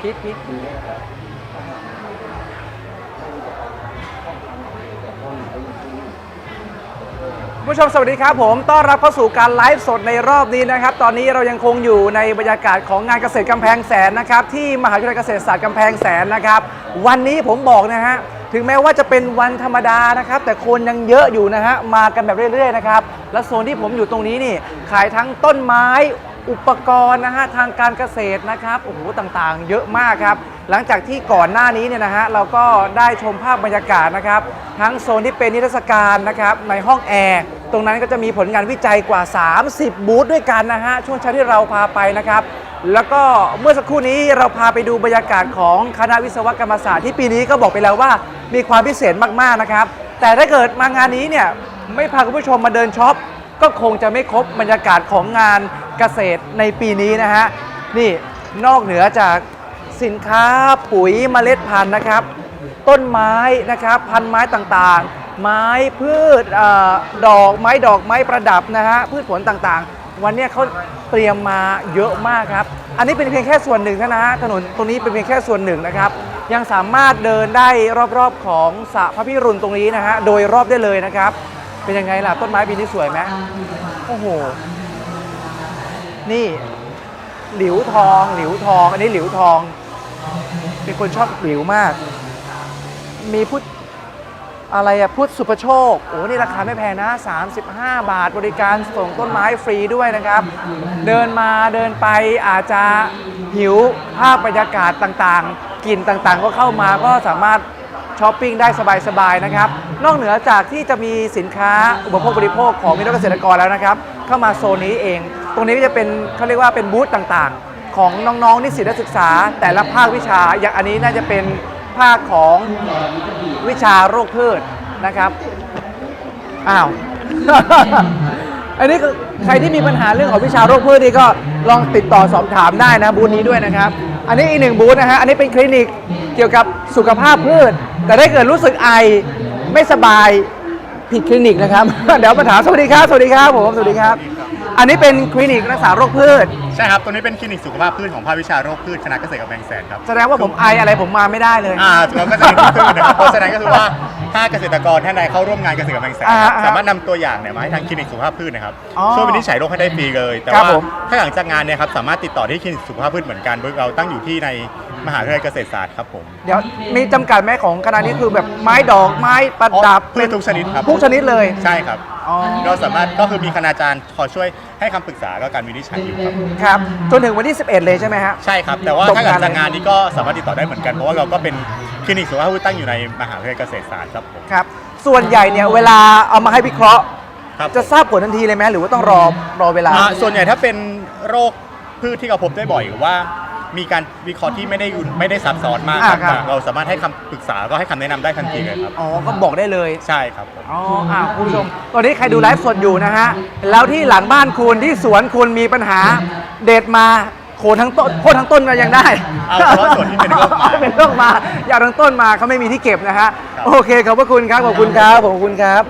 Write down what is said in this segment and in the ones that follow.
พีทพีทผู้ชมสวัสดีครับผมต้อนรับเข้าสู่การไลฟ์สดในรอบนี้นะครับ ตอนนี้เรายังคงอยู่ในบรรยากาศของงานเกษตรกำแพงแสนนะครับ ที่มหาวิทยาลัยเกษตรศาสตร์กำแพงแสนนะครับ วันนี้ผมบอกนะฮะถึงแม้ว่าจะเป็นวันธรรมดานะครับ แต่คนยังเยอะอยู่นะฮะมากันแบบเรื่อยๆนะครับและโซนที่ผมอยู่ตรงนี้นี่ขายทั้งต้นไม้ อุปกรณ์นะฮะทางการเกษตรนะครับโอ้โหต่างๆ เยอะมากครับ หลังจากที่ก่อนหน้านี้เนี่ยนะฮะเราก็ได้ชมภาพบรรยากาศนะครับ ทั้งโซนที่เป็นนิทรรศการนะครับในห้องแอร์ตรงนั้นก็จะมีผลงานวิจัยกว่า 30 บูธด้วยกันนะฮะช่วงเช้าที่เราพาไปนะครับแล้วก็เมื่อสักครู่นี้เราพาไปดูบรรยากาศของคณะวิศวกรรมศาสตร์ที่ปีนี้ก็บอกไปแล้วว่ามีความพิเศษมากๆนะครับ แต่ถ้าเกิดมางานนี้เนี่ยไม่พาคุณผู้ชมมาเดินช็อป ก็คงจะไม่ครบบรรยากาศของงานเกษตรในปีนี้นะฮะ นี่นอกเหนือจากสินค้าปุ๋ยเมล็ดพันธุ์นะครับ ต้นไม้นะครับพันไม้ต่างๆ ไม้พืชอดอกไม้ดอกไม้ประดับนะฮะพืชผลต่างๆ วันนี้เขาเตรียมมาเยอะมากครับ อันนี้เป็นเพียงแค่ส่วนหนึ่งเท่านะฮะถนนตรงนี้เป็นเพียงแค่ส่วนหนึ่งนะครับ ยังสามารถเดินได้รอบๆของสระพระพิรุณตรงนี้นะฮะโดยรอบได้เลยนะครับ เป็นยังไงล่ะ ต้นไม้ปีนี้สวยไหมโอ้โห นี่ หลิวทอง หลิวทอง อันนี้หลิวทอง เป็นคนชอบหลิวมาก มีพุทธอะไรอะพุทธสุภโชค โอ้นี่ราคาไม่แพงนะ 35 บาทบริการส่งต้นไม้ฟรีด้วยนะครับ เดินมาเดินไปอาจจะหิวภาพบรรยากาศต่างๆ กลิ่นต่างๆ ก็เข้ามาก็สามารถ ช้อปปิ้งได้สบายๆนะครับ นอกเหนือจากที่จะมีสินค้าอุปโภคบริโภคของมิตรเกษตรกรแล้วนะครับ เข้ามาโซนนี้เอง ตรงนี้ก็จะเป็นเขาเรียกว่าเป็นบูธต่างๆ ของน้องๆนิสิตนักศึกษา แต่ละภาควิชาอย่างอันนี้น่าจะเป็นภาคของวิชาโรคพืชนะครับอ้าว อันนี้ใครที่มีปัญหาเรื่องของวิชาโรคพืชนี่ก็ลองติดต่อสอบถามได้นะบูธนี้ด้วยนะครับ อันนี้อีกหนึ่งบูธนะฮะ อันนี้เป็นคลินิกเกี่ยวกับสุขภาพพืช แต่ถ้าเกิดรู้สึกไอไม่สบายผิดคลินิกนะครับ เดี๋ยวมาถามสวัสดีครับ สวัสดีครับผม สวัสดีครับ อันนี้เป็นคลินิกรักษาโรคพืช ช่ครับ ตัวนี้เป็นคลินิกสุขภาพพืชของภาควิชาโรคพืชคณะเกษตรกำแพงแสนครับ แสดงว่าผมไออะไรผมมาไม่ได้เลย อ่าเราก็จะเป็นพืชนะครับเพราะฉะนั้นก็คือว่าถ้าเกษตรกรท่านใดเข้าร่วมงานเกษตรกำแพงแสนอ่าครับอ่าสามารถนำตัวอย่างเนี่ยมาให้ทางคลินิกสุขภาพพืชนะครับอ๋อช่วยวินิจฉัยโรคให้ได้ฟรีเลย แต่ครับว่าผม ถ้าหลังจากงานเนี่ยครับสามารถติดต่อที่คลินิกสุขภาพพืชเหมือนกันโดยเราตั้งอยู่ที่ในมหาวิทยาลัยเกษตรศาสตร์ครับผมเดี๋ยวมีจำกัดไหมของคณะนี้คือแบบไม้ดอกไม้ประดับอ๋อพืชทุกชนิดครับทุกชนิดเลยใช่ครับ อ๋อ เราสามารถก็คือมีคณาจารย์คอยช่วยให้คำปรึกษาก็การวินิจฉัยอยู่ครับ ครับ จนถึงวันที่ 11 เลยใช่ไหมฮะ ใช่ครับ แต่ว่าจบถ้าหลังงานเลยจากงานนี้ก็สามารถติดต่อได้เหมือนกัน เพราะว่าเราก็เป็นคลินิกสุขภาพพืชตั้งอยู่ในมหาวิทยาลัยเกษตรศาสตร์ครับผม ครับ ส่วนใหญ่เนี่ยเวลาเอามาให้วิเคราะห์ ครับ จะทราบผลทันทีเลยไหมหรือว่าต้องรอรอเวลา อ่าส่วนใหญ่ถ้าเป็นโรคพืชที่เราพบได้บ่อยหรือว่า มีการวิเคราะห์ที่ไม่ได้ยุ่นไม่ได้ซับซ้อนมากอ่าครับ เราสามารถให้คำปรึกษาก็ให้คำแนะนำได้ทันทีเลยครับ อ๋อ ก็บอกได้เลย ใช่ครับผม อ๋ออ่าคุณผู้ชม ตอนนี้ใครดูไลฟ์สดอยู่นะฮะ แล้วที่หลังบ้านคุณที่สวนคุณมีปัญหา เด็ดมาโคนทั้งต้นโค่นทั้งต้นก็ยังได้เอาเฉพาะส่วนที่เป็นโรคมา เป็นโรคมา อย่าเอาทั้งต้นมาเขาไม่มีที่เก็บนะฮะ ครับ โอเคขอบพระคุณครับ ขอบคุณครับ ขอบคุณครับ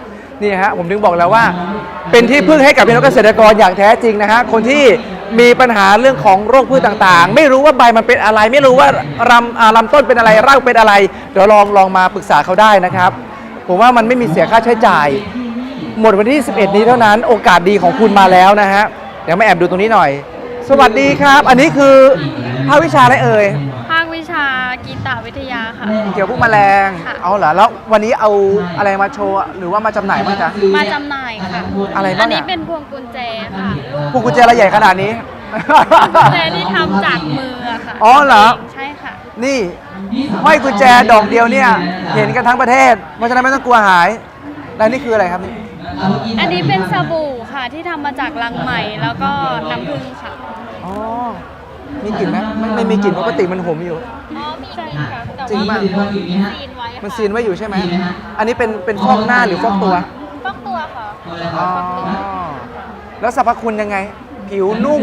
นี่ฮะ ผมถึงบอกแล้วว่า เป็นที่พึ่งให้กับพี่น้องเกษตรกรอย่างแท้จริงนะฮะ คนที่ มีปัญหาเรื่องของโรคพืชต่างๆ ไม่รู้ว่าใบมันเป็นอะไร ไม่รู้ว่ารำอ่าลำต้นเป็นอะไรรากเป็นอะไร เดี๋ยวลองลองมาปรึกษาเขาได้นะครับ ผมว่ามันไม่มีเสียค่าใช้จ่าย หมดวันที่ 11 นี้เท่านั้นโอกาสดีของคุณมาแล้วนะฮะเดี๋ยวมาแอบดูตรงนี้หน่อย สวัสดีครับ อันนี้คือภาควิชาอะไรเอ่ย วิชากีตวิทยาค่ะเกี่ยวกับพวกแมลงค่ะ เอาเหรอแล้ววันนี้เอาอะไรมาโชว์หรือว่ามาจำหน่ายบ้างจ๊ะ มาจำหน่ายค่ะอะไรบ้างอะ อันนี้เป็นพวงกุญแจค่ะลูกพวกกุญแจอะไรใหญ่ขนาดนี้ กุญแจที่ทำจากมืออะค่ะอ๋อเหรอ ใช่ค่ะ นี่ห้อยกุญแจดอกเดียวเนี่ย เห็นกันทั้งประเทศ เพราะฉะนั้นไม่ต้องกลัวหาย แล้วนี่คืออะไรครับนี่อันนี้เป็นสบู่ค่ะที่ทำมาจากลังไหมแล้วก็น้ำผึ้งค่ะ อ๋อ มีกลิ่นไหมไม่ไม่มีกลิ่นปกติมันหอมอยู่ อ๋อมีใช่ค่ะแต่จริงว่าป่ะ ซีนไว้ค่ะมันซีนไว้อยู่ใช่ไหม อันนี้เป็นเป็นฟอกหน้าหรือฟอกตัว ฟอกตัวค่ะอ๋อ แล้วสรรพคุณยังไง ผิวนุ่ม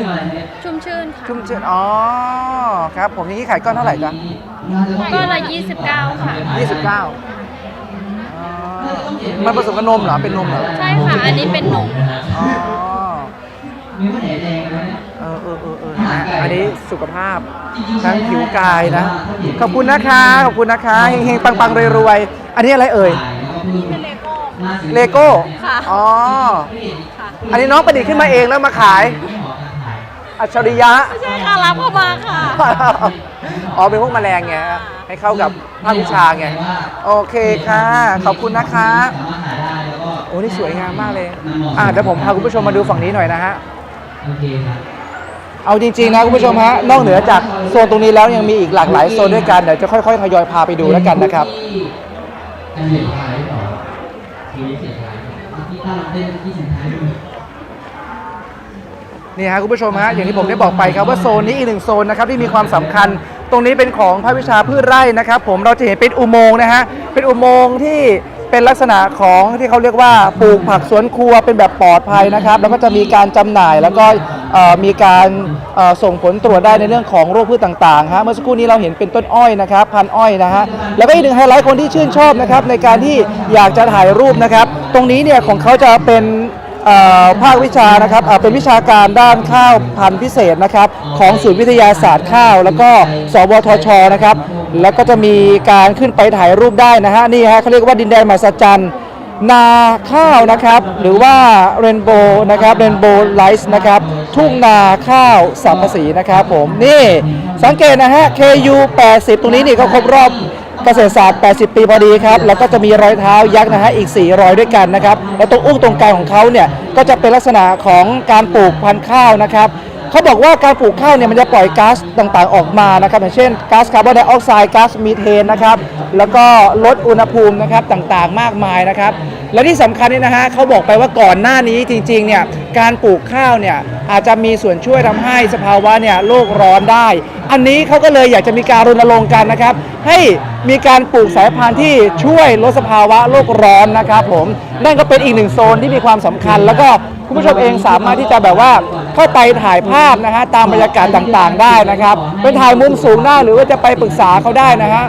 ชุ่มชื่นค่ะชุ่มชื้นอ๋อ ครับ ผมอย่างนี้ขายก้อนเท่าไหร่จ๊ะก็ละ 29 ค่ะ 29อ๋อมันผสมกับนมเหรอ เป็นนมเหรอ ใช่ค่ะ อันนี้เป็นนม อ๋อเอ อเออเออเออนะอันนี้สุขภาพทั้งผิวกายนะ ขอบคุณนะคะขอบคุณนะคะเฮงๆปังๆรวยๆอันนี้อะไรเอ่ยเลโก้ค่ะอ๋อค่ะอันนี้น้องประดิษฐ์ขึ้นมาเองแล้วมาขาย อัจฉริยะไม่ใช่ค่ะรับเข้ามาค่ะ อ๋อเป็นพวกแมลงไงฮะให้เข้ากับภาควิชาไงโอเคค่ะ ขอบคุณนะคะโอ้นี่สวยงามมากเลย อะเดี๋ยวผมพาคุณผู้ชมมาดูฝั่งนี้หน่อยนะฮะ โอเเอาจริงๆนะคุณผู้ชมฮะนอกเหนือจากโซนตรงนี้แล้วยังมีอีกหลากหลายโซนด้วยกันเดี๋ยวจะค่อยๆทยอยพาไปดูแล้วกันนะครับการเสียท้ายต่อทีนี้เสียท้ายที่ตั้งเต้นที่สุดท้ายนี่ฮะคุณผู้ชมฮะอย่างที่ผมได้บอกไปครับว่าโซนนี้อีกหนึ่งโซนนะครับที่มีความสำคัญ ตรงนี้เป็นของภาควิชาพืชไร่นะครับ ผมเราจะเห็นเป็นอุโมงค์นะฮะเป็นอุโมงค์ที่ เป็นลักษณะของที่เขาเรียกว่าปลูกผักสวนครัวเป็นแบบปลอดภัยนะครับ แล้วก็จะมีการจำหน่ายแล้วก็มีการส่งผลตรวจได้ในเรื่องของโรคพืชต่างๆฮะเมื่อสักครู่นี้เราเห็นเป็นต้นอ้อยนะครับ พันอ้อยนะฮะแล้วก็อีกหนึ่งไฮไลท์คนที่ชื่นชอบนะครับในการที่อยากจะถ่ายรูปนะครับ ตรงนี้เนี่ยของเขาจะเป็น ภาควิชานะครับเป็นวิชาการด้านข้าวพันธุ์พิเศษนะครับของศูนย์วิทยาศาสตร์ข้าว แล้วก็สวทชนะครับแล้วก็จะมีการขึ้นไปถ่ายรูปได้นะฮะนี่ฮะเขาเรียกว่าดินแดนมหัศจรรย์นาข้าวนะครับ หรือว่าเรนโบว์นะครับเรนโบว์ไลท์นะครับ ทุ่งนาข้าวสัมปสีนะครับผม นี่สังเกตนะฮะ KU 80 ตรงนี้นี่ก็ครบรอบ เกษตรศาสตร์ 80 ปีพอดีครับ แล้วก็จะมีรอยเท้ายักษ์นะฮะอีก 4 รอยด้วยกันนะครับ แล้วตรงอุ้งตรงกลางของเขาเนี่ยก็จะเป็นลักษณะของการปลูกพันธุ์ข้าวนะครับ เขาบอกว่าการปลูกข้าวเนี่ยมันจะปล่อยก๊าซต่างๆออกมานะครับอย่างเช่นก๊าซคาร์บอนไดออกไซด์ก๊าซมีเทนนะครับแล้วก็ลดอุณหภูมินะครับต่างๆมากมายนะครับ และที่สำคัญนี่นะฮะเขาบอกไปว่าก่อนหน้านี้จริงๆเนี่ยการปลูกข้าวเนี่ยอาจจะมีส่วนช่วยทำให้สภาวะเนี่ยโลกร้อนได้ อันนี้เขาก็เลยอยากจะมีการรณรงค์กันนะครับ ให้มีการปลูกสายพันธุ์ที่ช่วยลดสภาวะโลกร้อนนะครับผมนั่นก็เป็นอีกหนึ่งโซนที่มีความสำคัญ แล้วก็คุณผู้ชมเองสามารถที่จะแบบว่า เข้าไปถ่ายภาพนะฮะตามบรรยากาศต่างๆ ได้นะครับไปถ่ายมุมสูงได้หรือว่าจะไปปรึกษาเขาได้นะฮะ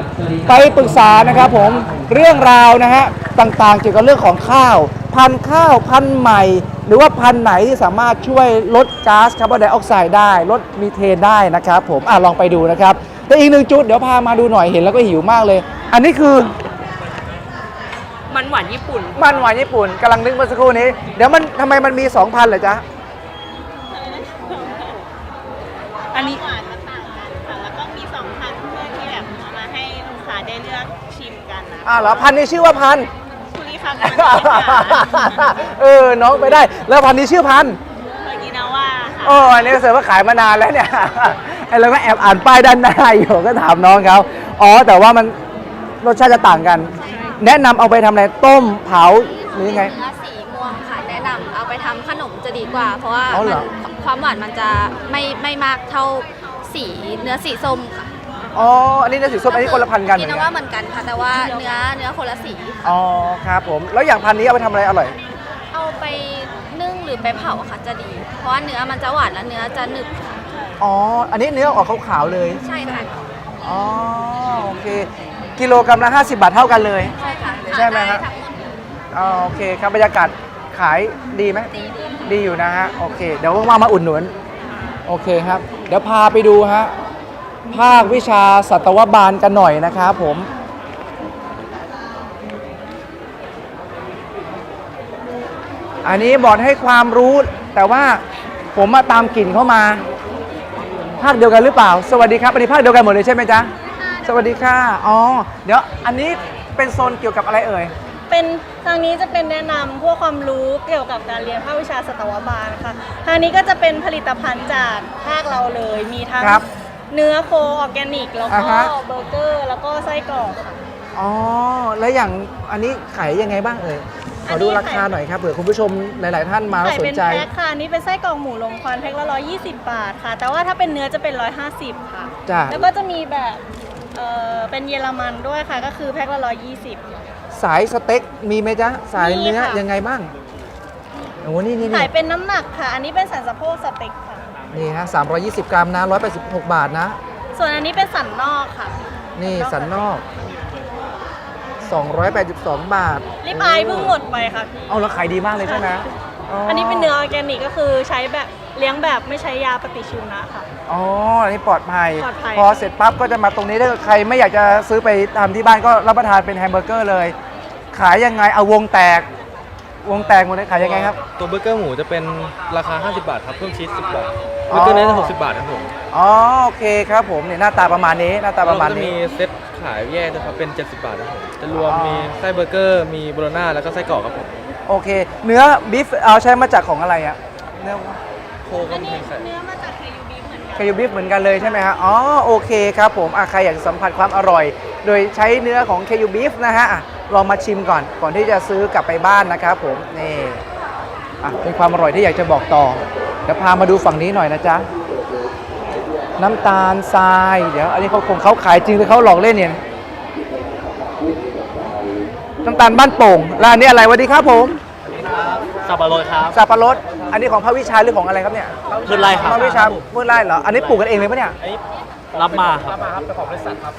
ไปปรึกษานะครับผมเรื่องราวนะฮะต่างๆ เกี่ยวกับเรื่องของข้าว พันธุ์ข้าวพันธุ์ใหม่ หรือว่าพันธุ์ไหนที่สามารถช่วยลดก๊าซคาร์บอนไดออกไซด์ได้ลดมีเทนได้นะครับผมอะลองไปดูนะครับแต่อีกหนึ่งจุดเดี๋ยวพามาดูหน่อยเห็นแล้วก็หิวมากเลย อันนี้คือ มันหวานญี่ปุ่น มันหวานญี่ปุ่นกำลังนึกเมื่อสักครู่นี้ เดี๋ยวมันทำไมมันมี 2,000เหรอจ๊ะ อันนี้ หวานมันต่างกันค่ะ แล้วก็มีสองพันธุ์เพื่อที่แบบเอามาให้ลูกค้าได้เลือกชิมกันนะ อ่าเหรอพันธุ์นี้ชื่อว่าพันธุ์ คุริคามันค่ะเออ น้องไปได้ แล้วพันธุ์นี้ชื่อพันธุ์ เมื่อกี้นะว่าค่ะ โอ้อันนี้ก็เสิร์ฟว่าขายมานานแล้วเนี่ย ไอ้เราก็แอบอ่านป้ายด้านหน้าอยู่ก็ถามน้องเขาอ๋อ แต่ว่ามันรสชาติจะต่างกัน แนะนำเอาไปทำอะไร ต้มเผาหรือยังไงเนื้อสีม่วงค่ะแนะนำเอาไปทำขนมจะดีกว่า เพราะว่าอ๋อเหรมัอ นความหวานมันจะไม่ไม่มากเท่าสีเนื้อสีส้มค่ะ อ๋อ อันนี้เนื้อสีส้มอันนี้คนละพันธุ์กันเหมืกิอนนว่ากันเหมือนกันค่ะแต่ว่าเนื้อเนื้อคนละสีอ๋อครับผม แล้วอย่างพันธุ์นี้เอาไปทำอะไรอร่อย เอาไปนึ่งหรือไปเผาค่ะจะดี เพราะว่าเนื้อมันจะหวานและเนื้อจะหนึบอ๋อ อันนี้เนื้อออกขาวๆเลย ใช่ค่ะอ๋อ โอเค กิโลกรัมละ 50 บาทเท่ากันเลย ใช่ค่ะใช่ไหมฮะทานด้ทั้งหมดอ๋อโอเคครับบรรยากาศขายดีไหม ดีดี ดีอยู่นะฮะ โอเค เดี๋ยวว่างๆมาอุดหนุน โอเคครับ เดี๋ยวพาไปดูฮะ ภาควิชาสัตวบาลกันหน่อยนะครับผมอันนี้บอร์ดให้ความรู้แต่ว่าผมมาตามกลิ่นเข้ามา ภาคเดียวกันหรือเปล่า สวัสดีครับอันนี้ภาคเดียวกันหมดเลยใช่ไหมจ๊ะสวัสดีค่ะอ๋อเดี๋ยวอันนี้เป็นโซนเกี่ยวกับอะไรเอ่ยเป็นทางนี้จะเป็นแนะนำพวกความรู้เกี่ยวกับการเรียนภาควิชาสัตวบาลค่ะทางนี้ก็จะเป็นผลิตภัณฑ์จากภาคเราเลย มีทั้งครับ เนื้อโคออร์แกนิก แล้วอ่าก็ฮะ เบอร์เกอร์ แล้วก็ไส้กรอกค่ะ อ๋อ แล้วอย่างอันนี้ขายยังไงบ้างเอ่ย ขอดูอันนี้ ราคาหน่อยครับเผื่อคุณผู้ชมหลาย ๆ ท่านมาแล้วขายสเป็นนใจ แพ็คค่ะนี่เป็นไส้กรอกหมูลมควันแพ็คละ120 บาทค่ะ แต่ว่าถ้าเป็นเนื้อจะเป็น 150 ค่ะ จ้ะแล้วก็จะมีแบบเอ่อเป็นเยอรมันด้วยค่ะ ก็คือแพ็คละ120 สายสเต็กมีไหมจ๊ะ สายเนื้อมีค่ะ ยังไงบ้าง โอ้นี่นี่ ขานี่ยเป็นน้ำหนักค่ะ อันนี้เป็นสันสะโพกสเต็กค่ะ นี่ฮะ320 กรัมนะ 186 บาทนะ ส่วนอันนี้เป็นสันนอกค่ะ นี่สันนอก 282 บาทลิปอายเพิ่งหมดไปค่ะพี่ เอาแล้วขายดีมากเลยใช่ไหมอันนี้เป็นเนื้อออร์แกนิกก็คือใช้แบบเลี้ยงแบบไม่ใช้ยาปฏิชีวนะค่ะ อ๋อ อันนี้ปลอดภัย ปลอดภัย พอเสร็จปั๊บก็จะมาตรงนี้ถ้าเกิดใครไม่อยากจะซื้อไปทำที่บ้านก็รับประทานเป็นแฮมเบอร์เกอร์เลย ขายยังไงเอาวงแตก วงแตกหมดเลยขายยังไงครับ ตัวเบอร์เกอร์หมูจะเป็นราคา 50 บาทครับ เพิ่มชีส 10 บาทอ๋อเบอร์เกอร์เนื้อจะ60 บาทครับผมอ๋อโอเคครับผมเนี่ยหน้าตาประมาณนี้หน้าตาประมาณแล้วก็จะนี้มีเซ็ตขายแยกนะครับ เป็น 70 บาทครับผม จะรวมอ๋อมีไส้เบอร์เกอร์ มีโบโลน่า แล้วก็ไส้กรอกครับผม โอเค เนื้อบีฟเอาใช้มาจากของอะไรอะเนื้อโคกำแพงแสนเนื้อมาจาก KUB เหมือนกันคายูบีฟเหมือนกันเลยใช่ไหมฮะอ๋อโอเคครับผมอะใครอยากสัมผัสความอร่อย โดยใช้เนื้อของเคยูบีฟนะฮะอะ ลองมาชิมก่อน ก่อนที่จะซื้อกลับไปบ้านนะครับผมนี่อะเป็นความอร่อยที่อยากจะบอกต่อเดี๋ยวพามาดูฝั่งนี้หน่อยนะจ๊ะน้ำตาลทรายเดี๋ยว อันนี้เขาคงเขาขายจริงหรือเขาหลอกเล่นเนี่ยน้ำตาลบ้านโป่งแล้วอันนี้อะไรสวัสดีครับผมสับปะรดครับสับปะรดอันนี้ของพระวิชาหรือของอะไรครับเนี่ยพืชไร่ครับพระวิชาพืชไร่เหรออันนี้ปลูกกันเองเลยปะเนี่ย รับมาครับ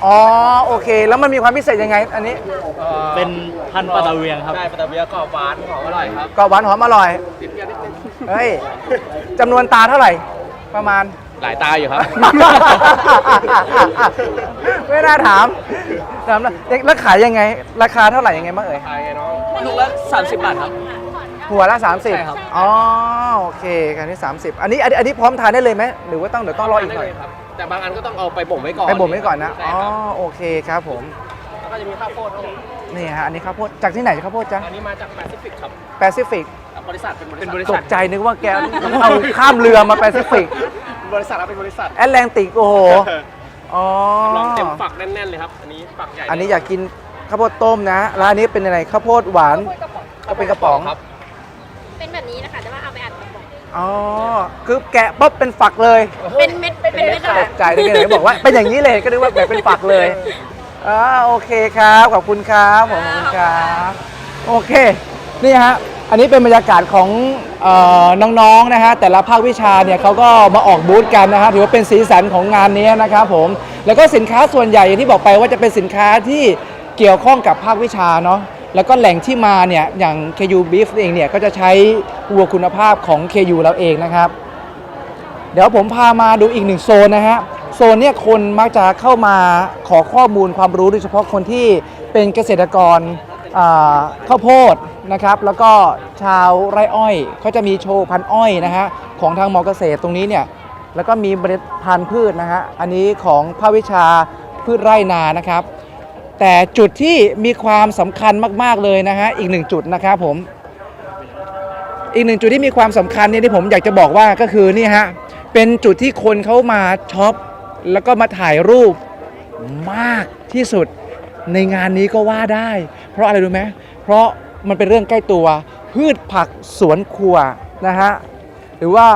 อ๋อโอเค แล้วมันมีความพิเศษยังไง อันนี้เป็นพันธุ์ปลาตะเวียงครับ ใช่ปลาตะเวียงกรอบหวานหอมอร่อยครับกรอบหวานหอมอร่อยเฮ้ยจำนวนตาเท่าไหร่ ประมาณ หลายตาอยู่ครับ ไม่น่าถามถามแล้วแล้วขายยังไง ราคาเท่าไหร่ยังไงบ้างเอ่ยลูกละ30 บาทครับ หัวละ ใช่30ครับอ๋อโอเคกันที่ 30 อันนี้อันนี้อันนี้พร้อมทานได้เลยไหมหรือว่าต้องเดี๋ยวต้องรออีกหน่อย แต่บางอันก็ต้องเอาไปบ่มไว้ก่อนไปบ่มไว้ก่อนนะใช่อ๋อครับโอเคครับผมแล้วก็จะมีข้าวโพดครับผมนี่ฮะอันนี้ข้าวโพดจากที่ไหนข้าวโพดจ๊ะอันนี้มาจากแปซิฟิกครับแปซิฟิกบริษัทเป็นบริตษัทกใจนึกว่าแกเอาข้ามเรือมาแปซิฟิกบริษัทเราเป็นบริษัทแอตแลนติกโอ้โหอ๋อลองเต็มฝักแน่นๆเลยครับอันนี้ฝักใหญ่อันนี้อยากกินข้าวโพดต้มนะแล้วอันนี้เป็นอะไรข้าวโพดหวานก็เป็นกระป๋องครับ เป็นแบบนี้นะคะแต่ว่าเอาไปอัดกระป๋ องอ๋อคือแกะปุ๊บเป็นฝักเลยเป็นเม็ดเป็นเม็ดตอะกใจได้ไงบอกว่าเป็นอย่างนี้เลยก็นึกว่าแบบเป็นฝักเลยอ่าโอเคครับขอบคุณครับผมขอบคุณครับโอเคนี่ฮะอันนี้เป็นบรรยากาศของเออน้องๆนะฮะแต่ละภาควิชาเนี่ยเขาก็มาออกบูธกันนะฮะถือว่าเป็นสีสันของงานนี้นะครับผมแล้วก็สินค้าส่วนใหญ่อย่างที่บอกไปว่าจะเป็นสินค้าที่เกี่ยวข้องกับภาควิชาเนาะ แล้วก็แหล่งที่มาเนี่ยอย่าง KU Beef เองเนี่ยก็จะใช้วัวคุณภาพของ KU เราเองนะครับ เดี๋ยวผมพามาดูอีกหนึ่งโซนนะฮะโซนเนี่ยคนมักจะเข้ามาขอข้อมูลความรู้โดยเฉพาะคนที่เป็นเกษตรกรข้าวโพดนะครับ แล้วก็ชาวไร่อ้อยเขาจะมีโชว์พันอ้อยนะฮะของทางมอเกษตรตรงนี้เนี่ยแล้วก็มีเมล็ดพันธุ์พืชนะฮะอันนี้ของภาควิชาพืชไร่นานะครับ แต่จุดที่มีความสำคัญมาก ๆ เลยนะฮะอีกหนึ่งจุดนะครับผม อีกหนึ่งจุดที่มีความสำคัญเนี่ยที่ผมอยากจะบอกว่าก็คือนี่ฮะเป็นจุดที่คนเขามาช็อปแล้วก็มาถ่ายรูปมากที่สุดในงานนี้ก็ว่าได้ เพราะอะไรรู้ไหมเพราะมันเป็นเรื่องใกล้ตัว พืชผักสวนครัวนะฮะหรือว่า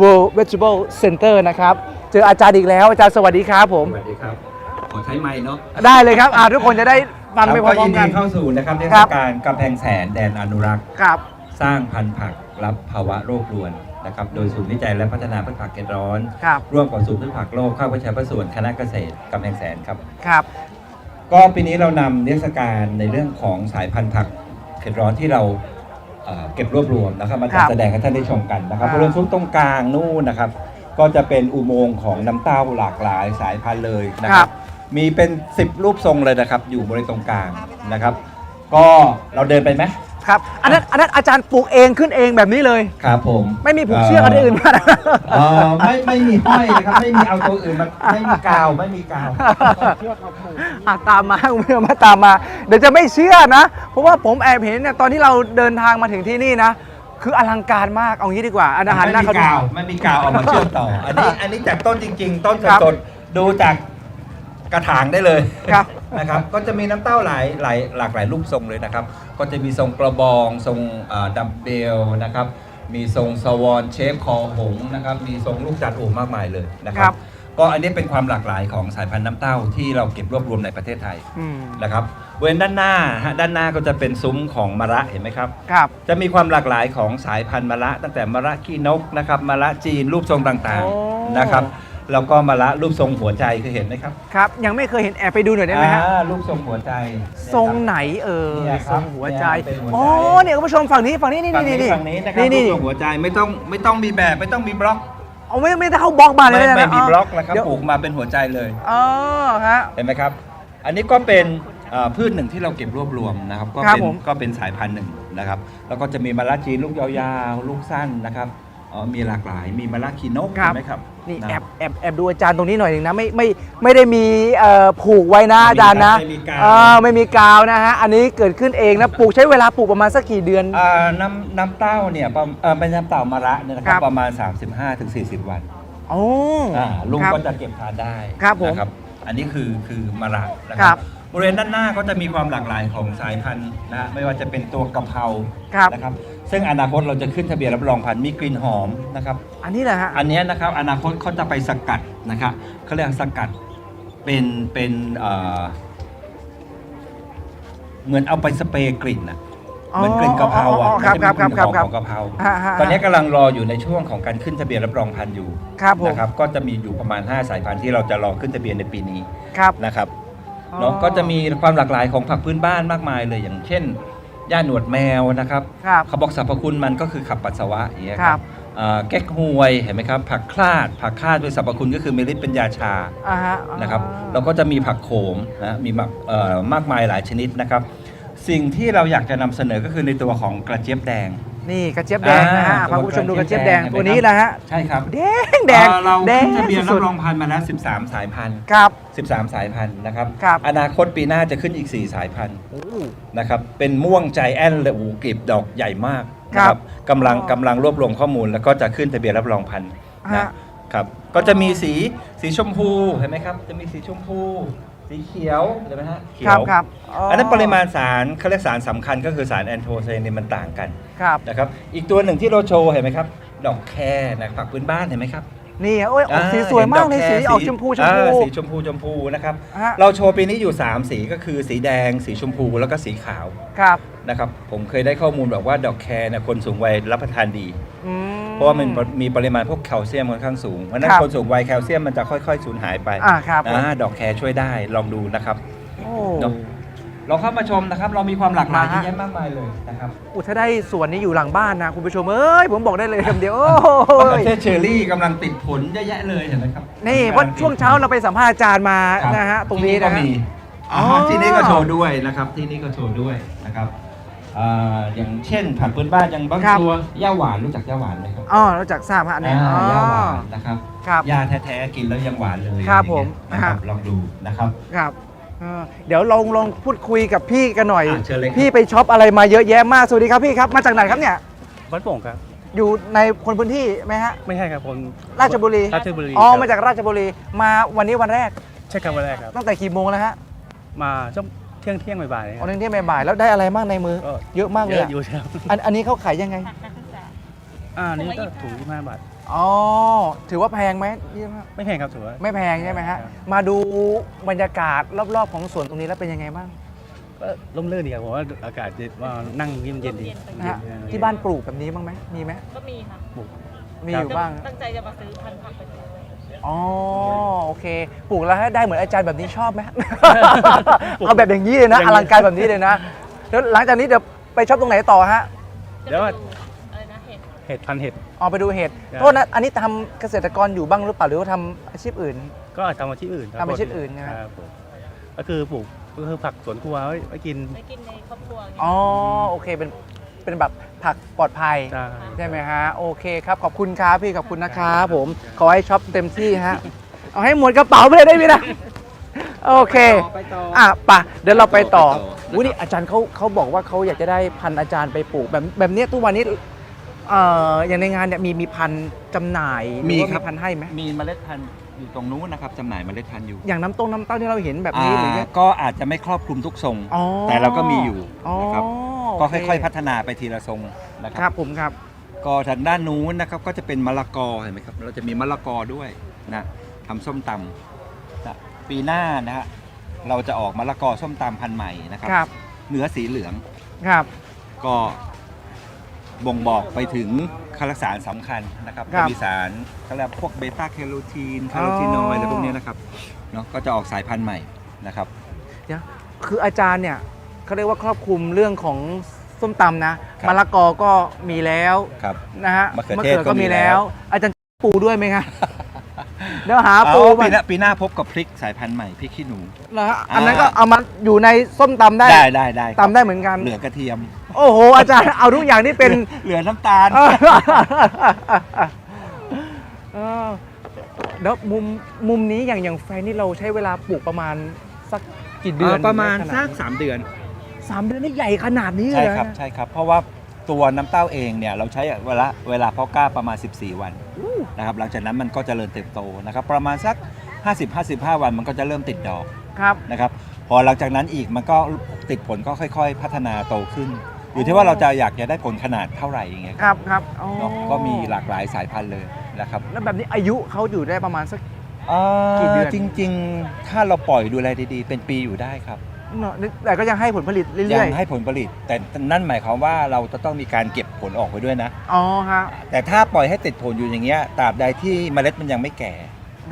World Vegetable Center นะครับ เจออาจารย์อีกแล้ว อาจารย์สวัสดีครับผม สวัสดีครับ ขอใช้ไม้เนาะได้เลยครับอ่าทุกคนจะได้ฟังไปพก็ร้อยิมนๆกัดีนเข้าสู่นะครับเทคศรับกาลกำแพงแสนแดนอนุรักษ์ครับ สร้างพันธุ์ผักรับภาวะโรครวนนะครับ โดยศูนย์วิจัยและพัฒนาพืชผักเขตร้อนครับ ร่วมกับศูนย์พืชผักโลกเข้าประชาประส่วนคณะเกษตรกำแพงแสนครับ ครับ ก็ปีนี้เรานำนิทรรศการในเรื่องของสายพันธุ์ผักเขตร้อนที่เราเอ่อเก็บรวบรวมนะครับมาครัจัดบแสดงให้ท่านได้ชมกันนะครับอ่าบริเวณซุ้มตรงกลางนู่นนะครับ ก็จะเป็นอุโมงค์ของน้ำเต้าหลากหลายสายพันธุ์เลยนะครับ มีเป็น 10 รูปทรงเลยนะครับ อยู่บริเวณตรงกลางนะครับ ก็เราเดินไปไหมครับ อันนั้นอันนั้นอาจารย์ปลูกเองขึ้นเองแบบนี้เลย ครับผมไม่มีผูกเชือกอะไรอื่นมานะเอ่อไม่ไม่มีห้อยนะครับ ไม่มีเอาตัวอื่นมาไม่มีกาวไม่มีกาว อะตามมาคุณผู้ชมมาตามมา เดี๋ยวจะไม่เชื่อนะ เพราะว่าผมแอบเห็นเนี่ยตอนที่เราเดินทางมาถึงที่นี่นะ คืออลังการมาก เอางี้ดีกว่าอันอาหารไม่น่ามีเขา กาวไม่มีกาวเอามาเชื่อมต่อ อันนี้อันนี้จากต้นจริง ๆ ต้นครับสดๆดูจาก กระถางได้เลยครับนะครับ ก็จะมีน้ำเต้าหลายหลายหลากหลายรูปทรงเลยนะครับ ก็จะมีทรงกระบอง ทรงเอ่อดัมเบลนะครับ มีทรงสวอนเชฟคอหงส์นะครับ มีทรงลูกจันทร์โอ้มากมายเลยนะคครัรับบก็อันนี้เป็นความหลากหลายของสายพันธุ์น้ำเต้าที่เราเก็บรวบรวมในประเทศไทยอืมนะครับเว้นด้านหน้าฮะด้านหน้าก็จะเป็นซุ้มของมะระเห็นไหมครับครับ จะมีความหลากหลายของสายพันธุ์มะระ ตั้งแต่มะระขี้นกนะครับมะระจีนรูปทรงต่างโอ้ๆนะครับ แล้วก็มะละรูปทรงหัวใจเคยเห็นไหมครับครับ ยังไม่เคยเห็นแอบไปดูหน่อยได้ไหมฮะอ่ารูปทรงหัวใจ ทรงไหนเออเนี่ยคทรัรบงหัวใจเนี่ยเป็นหัวใจ อ๋อเนี่ยคุณผู้ชมฝั่งนี้ฝั่งนี้นี่ฝั่งนี่นี้นี่ฝั่งนี้นะครับนี่รูนี่ปทรงหัวใจไม่ต้องไม่ต้องมีแบบไม่ต้องมีบล็อกเอาไม่ไม่ได้เข้าบล็อกมาเลยไม่นะไม่มีอ๋อบล็อกนะครับเดี๋ยวปลูกมาเป็นหัวใจเลยอ๋อฮะ เห็นไหมครับ อันนี้ก็เป็นเอ่อพืชหนึ่งที่เราเก็บรวบรวมนะครับ ก็ครับเป็นผม ก็เป็นสายพันธุ์หนึ่งนะครับ แล้วก็จะมีมะละจีนลูกยาวๆ ลูกสั้นนะครับ อ๋อมีหลากหลายมีมะละคีนกครับเห็นไหมครับนี่ะ แอบแอบแอบดูอาจารย์ตรงนี้หน่อยหนึ่งนะไม่ไม่ไม่ได้มีเอ่อผูกไว้นะอาจารย์นะไม่มีกาว เออไม่มีกาวนะฮะอันนี้เกิดขึ้นเองนะปลูกใช้เวลาปลูกประมาณสักกี่เดือน อ่าน้ำน้ำเต้าเนี่ยประเอ่อเป็นน้ำเต้ามะระเนี่ยนะคครัรับ บประมาณ 35-40 วันโอ้ อ่าลุงครับก็จะเก็บทานได้ครับผมนะครับอันนี้คือคือมะระนะคครัรับบริเวณด้านหน้าก็จะมีความหลากหลายของสายพันธุ์นะไม่ว่าจะเป็นตัวกะเพราครับ นะครับ ซึ่งอนาคตเราจะขึ้นทะเบียนรับรองพันธุ์มีกลิ่นหอมนะครับ อันนี้แหละฮะ อันเนี้ยนะครับอนาคตเขาจะไปสกัดนะครับเขาเรียกสกัดเป็นเป็นเอ่อเหมือนเอาไปสเปรย์กลิ่นนะอ๋อเหมือนกลิ่นกะเพราอะอ๋อครับมันจะมีกลิ่นครับหอมครับ ของกะเพราฮะฮะตอนนี้กำลังรออยู่ในช่วงของการขึ้นทะเบียนรับรองพันธุ์อยู่ครับผมนะครับ ก็จะมีอยู่ประมาณ 5 สายพันธุ์ที่เราจะรอขึ้นทะเบียนในปีนี้ครับนะครับอ๋อเนาะก็จะมีความหลากหลายของผักพื้นบ้านมากมายเลยอย่างเช่น ย่าหนวดแมวนะครับครับ เขาบอกสรรพคุณมันก็คือขับปัสสาวะอย่างเงี้ยคครัรับบอ่าแก๊กฮวยเห็นไหมครับ ผักคลาด ผักคลาดด้วยสรรพคุณก็คือเมล็ดเป็นยาชา อ่าฮะนะครับอ่าแล้วก็จะมีผักโขมนะมีมากเอ่อมากมายหลายชนิดนะครับ สิ่งที่เราอยากจะนำเสนอก็คือในตัวของกระเจี๊ยบแดง นี่กระเจี๊ยบแดงนะฮะอ่าพาคุณผู้ชมดูกระเจี๊ยบแดงเห็นไหมตัวนี้นะฮะใช่ครับแดงแดงเอ่อเราแดงขึ้นทะเบียนรัสุบดรองพันธุ์มาแล้ว 13 สายพันธุ์ๆครับ 13 สายพันธุ์นะครับ ครับ อนาคตปีหน้าจะขึ้นอีก 4 สายพันธุ์โอ้ นะครับ เป็นม่วงใจแอนและอูกลีบดอกใหญ่มากคนะรับ กำลังอ๋อกำลังรวบรวมข้อมูลแล้วก็จะขึ้นทะเบียนรับรองพันธุ์ฮะ นะครับ ก็จะมีสีสีชมพูเห็นไหมครับ จะมีสีชมพู สีเขียวเห็นไหมฮะเขีครัยบวครับอันนั้นปริมาณสารเขาเรียกสารสำคัญก็คือสารแอนโทไซยานินมันต่างกันครับ นะครับ อีกตัวหนึ่งที่เราโชว์เห็นไหมครับ ดอกแครนะผักพื้นบ้านเห็นไหมครับนี่โอ้ยออกสีสวยมากเลยห็นสีดแคออกชมพูชมพู อ่าสีชมพูชมพูนะครับ ฮะ เราโชว์ปีนี้อยู่ 3 สีก็คือสีแดง สีชมพูแล้วก็สีขาวครับนะครับ ผมเคยได้ข้อมูลแบบว่าดอกแครเนี่ยคนสูงวัยรับประทานดี อืมเพ ราะว่ามันมีปริมาณพวกแคลเซียมค่อนข้างสูงเพราะฉะนั้นครับ คนสูงวัยแคลเซียมมันจะค่อยๆสูญหายไปอ่าครับอ่าดอกแครช่วยได้ลองดูนะครับ โอ้ เนอะเราเข้ามาชมนะครับ เรามีความหลากหลายมาเยฮะอะแยะมากมายเลยนะครับอุยถ้าได้สวนนี้อยู่หลังบ้านนะคุณผู้ชมเอ้ยผมบอกได้เลยคำเดียวโอ้มะเขืยอเทศเชอร์รี่กำลังติดผลเยอะแยะเลยเห็นไหมครับนี่เพราะช่วงเช้าเราไปสัมภาษณ์อาจารย์มาครับนะฮะตรงนี้ที่นะก็ฮะ มีอ๋ออ่าที่นี่ก็โชว์ด้วยนะครับ ที่นี่ก็โชว์ด้วยนะครับ อ่าอย่างเช่นผักพื้นบ้านอย่างบางครับ ตัวย่าหวานรู้จักย่าหวานไหมครับอ๋อรู้จักทราบฮะเนี่ยอ่าอ๋อย่าหวานนะครับครับยาแท้ๆกินแล้วยังหวานเลยครับผมนะครับฮะลองดูนะครับ ครับเออเดี๋ยวลองลองพูดคุยกับพี่กันหน่อย อะเชิญเลยครับ พี่ไปช็อปอะไรมาเยอะแยะมาก สวัสดีครับพี่ครับ มาจากไหนครับเนี่ย วัดโป่งครับ อยู่ในคนพื้นที่ไหมฮะ ไม่ใช่ครับคนราชบุรี ราชบุรีอ๋อครับมาจากราชบุรี มาวันนี้วันแรก ใช่ครับวันแรกครับ ตั้งแต่กี่โมงแล้วฮะ มาช่วง เที่ยงเที่ยงบ่ายๆคอ๋รัอบนึงที่บ่ายๆแล้วได้อะไรบ้างในมือ ก็ เยอะมากเลเยยอะอะอยู่ครับอันอันนี้เขาขายยังไงอ่านี่ก็ถุงที่ห้าบาท อ๋อ ถือว่าแพงไหมยี่สิบห้าไม่แพงครับถือว่า ไม่แพงใช่ไหมฮะ ครับ มาดูบรรยากาศรอบๆของสวนตรงนี้แล้วเป็นยังไงบ้างก็ร่มรื่นดีครับผมว่าอากาศเย็นว่านั่งนี่มันเย็นดีนะฮะเย็นที่บ้านปลูกแบบนี้บ้างไหมมีไหมก็มีค่ะมีอยู่บ้างตั้งใจจะมาซื้อพันธุ์ผักไปปลูก อ๋อโอเคปลูกแล้วให้ได้เหมือนอาจารย์แบบนี้ชอบไหม เอาแบบอย่างนี้เลยนะอลังการแบบนี้เลยนะแล้วหลังจากนี้เดี๋ยวไปช็อปตรงไหนต่อฮะเดี๋ยวว่าอะไรนะเห็ดเห็ดพันเห็ดเอาไปดูเห็ดครับโทษนะอันนี้ทำเกษตรกรอยู่บ้างหรือเปล่าหรือว่าทำอาชีพอื่น ก็ทำอาชีพอื่นครับทำอาชีพอื่นใช่ไหมครับผมก็คือปลูกก็คือผักสวนครัวไว้ไว้กินไม่กินในครอบครัวอย่างเงี้ย อ๋อโอเคเป็นเป็นแบบ ผักปลอดภัย ใช่ ใช่ไหมฮะ โอเคครับ ขอบคุณครับพี่ ขอบคุณนะครับผม ขอให้ช็อปเต็มที่ฮะ เอาให้หมดกระเป๋าไปเลยได้ไหมนะ โอเคอะป่ะเดี๋ยวเราไปต่อไปต่อวุ้นี่อาจารย์เขาเขาบอกว่าเขาอยากจะได้พันธุ์อาจารย์ไปปลูกแบบแบบเนี้ยทุกวันนี้เอ่ออย่างในงานเนี่ยมีมีพันธุ์จำหน่ายหอว่าพันธุ์ให้ไหม มีเมล็ดพันธุ์ อยู่ตรงนู้นนะครับจำหน่ายเมล็ดพันธุ์อยู่อย่างน้ำต้มน้ำเต้าที่เราเห็นแบบนี้หรืออ่ายังก็อาจจะไม่ครอบคลุมทุกทรง อ๋อแต่เราก็มีอยู่อ๋อนะครับโก็ค่อยๆพัฒนาไปทีละทรงนะคครัรับ บผมครับ ก็ทางด้านนู้นนะครับก็จะเป็นมะละกอเห็นไหมครับ เราจะมีมะละกอด้วยนะทำส้มตำนะปีหน้านะฮะเราจะออกมะละกอส้มตำพันธุ์ใหม่นะครับ ครับ เนื้อสีเหลืองครับ ก็บ่งบอกไปถึง คาร์สารสำคัญนะครับครับจะมีสารเขาเรียกพวกเบต้าแคโรทีนคาร์โรทีนอยด์อะไรพวกเนี้ยนะครับเนาะก็จะออกสายพันธุ์ใหม่นะครับ เดี๋ยวคืออาจารย์เนี่ยเขาเรียกว่าครอบคลุมเรื่องของส้มตำนะครับ มะละกอก็มีแล้วครับ นะฮะมะเขือเทศก็ก็มีมีแล้แล้ววอาจารย์ปูด้วยไหมครับ เดี๋ยวหาเอาปูปีมาหน้าปีหน้าพบกับพริกสายพันธุ์ใหม่พริกขี้หนูนะฮะอันนั้นก็เอามาอยู่ในส้มตำได้ได้ได้ได้ครับตำได้เหมือนกัน เหลือกระเทียม โอ้โห อาจารย์เอาทุกอย่างที่เป็น เหลือน้ำตาล เออแล้วมุมมุมนี้อย่างอย่างแฟนนี่เราใช้เวลาปลูกประมาณสักกี่เดือนประมาณได้ขนสัดกสามเดือน สามเดือนนี่ใหญ่ขนาดนี้เลใช่ยเหอครับใช่ครับ เพราะว่าตัวน้ำเต้าเองเนี่ยเราใช้เวลาเวลาเพาะกล้าประมาณ 14 วันนะครับ หลังจากนั้นมันก็จเจริญเติบโตนะครับประมาณสัก 50-55 วันมันก็จะเริ่มติดดอกครับ นะครับ พอหลังจากนั้นอีกมันก็ติดผลก็ค่อย ๆ พัฒนาโตขึ้น อยู่ที่ว่าเราจะอยากจะได้ผลขนาดเท่าไหร่อย่างเงี้ยครับครับอ๋อเนาะก็มีหลากหลายสายพันธุ์เลยนะครับแล้วแบบนี้อายุเขาอยู่ได้ประมาณสัก อ่ากี่เดือน จริง ๆ ถ้าเราปล่อยดูแลดีๆ เป็นปีอยู่ได้ครับ เนอะแต่ก็ยังให้ผลผลิตเรื่ยัอยงให้ผลผลิต แต่นั่นหมายความว่าเราจะต้องมีการเก็บผลออกไปด้วยนะ ๆอ๋อฮะแต่ถ้าปล่อยให้ติดผลอยู่อย่างเงี้ยตราบใดที่เมล็ดมันยังไม่แก่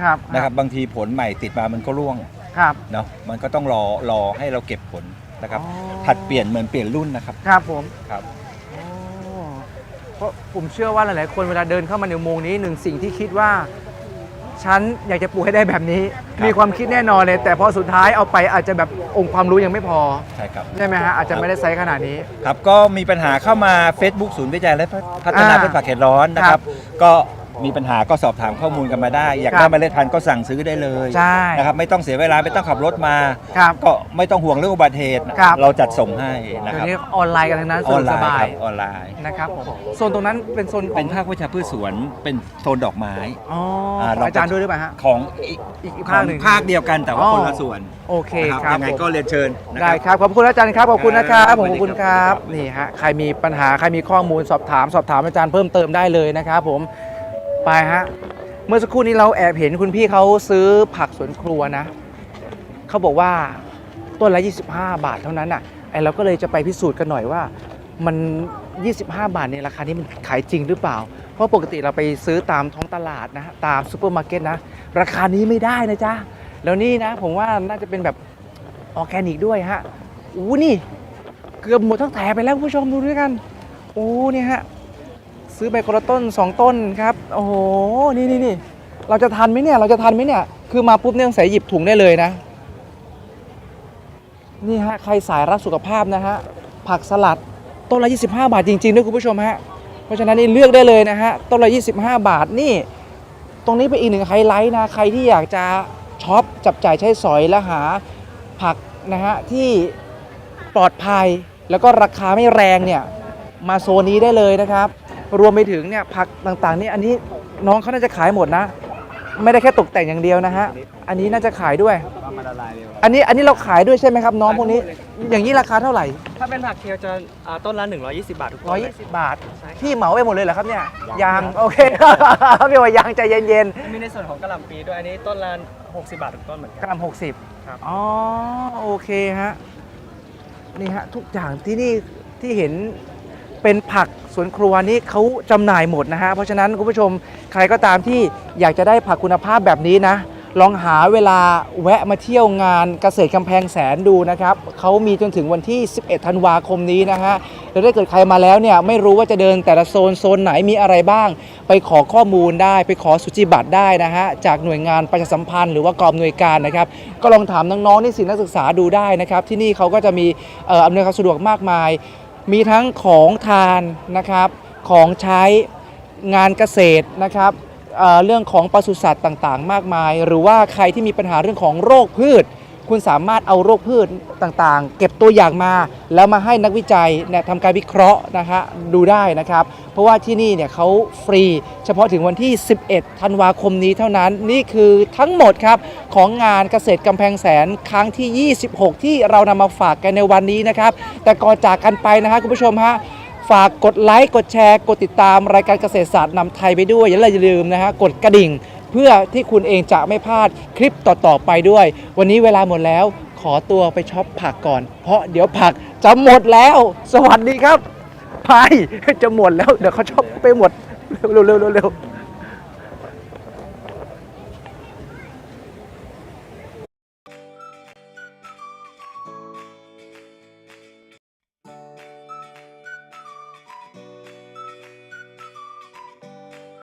ครับนะครับบางทีผลใหม่ติดมามันก็ร่วงครับ เนาะมันก็ต้องรอรอให้เราเก็บผล นะครับอ๋อผัดเปลี่ยนเหมือนเปลี่ยนรุ่นนะครับครับผมครับ โอ้เพราะผมเชื่อว่าหลายๆ คนเวลาเดินเข้ามาในอุโมงค์นี้หนึ่งสิ่งที่คิดว่า ฉันอยากจะปลูกให้ได้แบบนี้ ครับ มีความคิดแน่นอนเลย แต่พอสุดท้ายเอาไปอาจจะแบบองค์ความรู้ยังไม่พอ ใช่ครับ ใช่ไหมฮะ อาจจะไม่ได้ไซส์ขนาดนี้ ครับก็มีปัญหาเข้ามา Facebook ศูนย์วิจัยและพัฒนาอ่าพืชผักเขตร้อนนะคครัรับบก็ มีปัญหาก็สอบถามข้อมูลกันมาได้ อยากครัได้บเมล็ดพันธุ์ก็สั่งซื้อได้เลยใช่นะครับไม่ต้องเสียเวลาไม่ต้องขับรถมา ครับก็ไม่ต้องห่วงเรื่องอุบัติเหตุ ครับ เราจัดส่งให้นะเดี๋คยรับวนี้ออนไลน์กันทั้งนั้นอสะอดนวกไลสน์บาคยรับออนไลน์ นะครับผมโซนตรงนั้นเป็นโซนของเป็นภาควิชาพืชสวนเป็นโซนดอกไม้ อ๋ออาเรา อาจารย์ด้วยหรือเปล่าฮะ ของอีกอีกอีกขภาอคงหนึ่งภาคเดียวกันแต่ว่าอ๋อ คนละส่วนโอเคนะครับยังไงผม ก็เรียนเชิญนะคได้รับ ครับ ขอบคุณอาจารย์ครับ ขอบคุณนะครับครับผมขอบคุณครับสวัสดีครับ นี่ฮะ ใครมีปัญหา ใครมีข้อมูลสอบถาม สอบถามอาจารย์เพิ่มเติมได้เลยนะครับผม ไปฮะ เมื่อสักครู่นี้เราแอบเห็นคุณพี่เขาซื้อผักสวนครัวนะ เขาบอกว่าต้นละ 25 บาทเท่านั้นอะไอเราก็เลยจะไปพิสูจน์กันหน่อยว่ามัน 25 บาทเนี่ยราคานี้มันขายจริงหรือเปล่า เพราะปกติเราไปซื้อตามท้องตลาดนะตามซูเปอร์มาร์เก็ตนะ ราคานี้ไม่ได้นะจ๊ะ แล้วนี่นะ ผมว่าน่าจะเป็นแบบออร์แกนิกด้วยฮะอู้นี่ เกือบหมดทั้งแถบไปแล้วผู้ชมดูด้วยกัน โอ้เนี่ยฮะ ซื้อไปคนละต้น 2 ต้นครับ โอ้โห นี่นี่นี่เราจะทันไหมเนี่ย เราจะทันไหมเนี่ย คือมาปุ๊บเนี่ยต้องใส่หยิบถุงได้เลยนะ นี่ฮะ ใครสายรักสุขภาพนะฮะ ผักสลัดต้นละ 25 บาทจริงๆด้วยคุณผู้ชมฮะ เพราะฉะนั้นนี่เลือกได้เลยนะฮะ ต้นละ 25 บาทนี่ ตรงนี้เป็นอีกหนึ่งไฮไลท์นะ ใครที่อยากจะช็อปจับจ่ายใช้สอยและหาผักนะฮะที่ปลอดภัยแล้วก็ราคาไม่แรงเนี่ยมาโซนนี้ได้เลยนะครับ รวมไปถึงเนี่ยผักต่างๆนี่อันนี้น้องเขาน่าจะขายหมดนะ ไม่ได้แค่ตกแต่งอย่างเดียวนะฮะอันนี้น่าจะขายด้วยอันนี้อันนี้เราขายด้วยใช่ไหมครับ น้องพวกนี้ อย่างนี้ราคาเท่าไหร่ถ้าเป็นผักเคียวจะอ่าต้นละ 120 บาททุกต้นเลย120 บาทพี่เหมาไปหมดเลยเหรอครับเนี่ยยางโอเค พี่ว่ายางใจเย็นมีในส่วนของกะหล่ำปีด้วยอันนี้ต้นละ 60 บาททุกต้นเหมือนๆกักรัมหกสิบครับ อ๋อโอเคฮะนี่ฮะทุกอย่างที่นี่ที่เห็น เป็นผักสวนครัวนี่เขาจำหน่ายหมดนะฮะ เพราะฉะนั้นคุณผู้ชมใครก็ตามที่อยากจะได้ผักคุณภาพแบบนี้นะ ลองหาเวลาแวะมาเที่ยวงานเกษตรกำแพงแสนดูนะครับเขามีจนถึงวันที่ 11 ธันวาคมนี้นะฮะแล้วถ้าเกิดใครมาแล้วเนี่ยไม่รู้ว่าจะเดินแต่ละโซนโซนไหนมีอะไรบ้าง ไปขอข้อมูลได้ไปขอสุจิบัตรได้นะฮะจากหน่วยงานประชาสัมพันธ์หรือว่ากองอำนวยการนะครับก็ลองถามน้องๆนิสิตนักศึกษาดูได้นะครับที่นี่เขาก็จะมีอำนวยความสะดวกมากมาย มีทั้งของทานนะครับของใช้งานเกษตรนะครับเเรื่องของปศุสัตว์ต่างๆ มากมาย หรือว่าใครที่มีปัญหาเรื่องของโรคพืช คุณสามารถเอาโรคพืชต่างๆ เก็บตัวอย่างมา แล้วมาให้นักวิจัยเนี่ยทำการวิเคราะห์นะฮะดูได้นะครับ เพราะว่าที่นี่เนี่ยเขาฟรี เฉพาะถึงวันที่ 11 ธันวาคมนี้เท่านั้น นี่คือทั้งหมดครับ ของงานเกษตรกำแพงแสนครั้งที่ 26 ที่เรานำมาฝากกันในวันนี้นะครับ แต่ก่อนจากกันไปนะฮะคุณผู้ชมฮะฝากกดไลค์ กดแชร์ กดติดตามรายการเกษตรศาสตร์นำไทยไปด้วย อย่าลืมนะฮะ กดกระดิ่ง เพื่อที่คุณเองจะไม่พลาดคลิปต่อๆไปด้วย วันนี้เวลาหมดแล้ว ขอตัวไปช็อปผักก่อน เพราะเดี๋ยวผักจะหมดแล้ว สวัสดีครับไปจะหมดแล้วเดี๋ยวเขาช็อปไปหมดเร็วเร็วเร็วเร็ว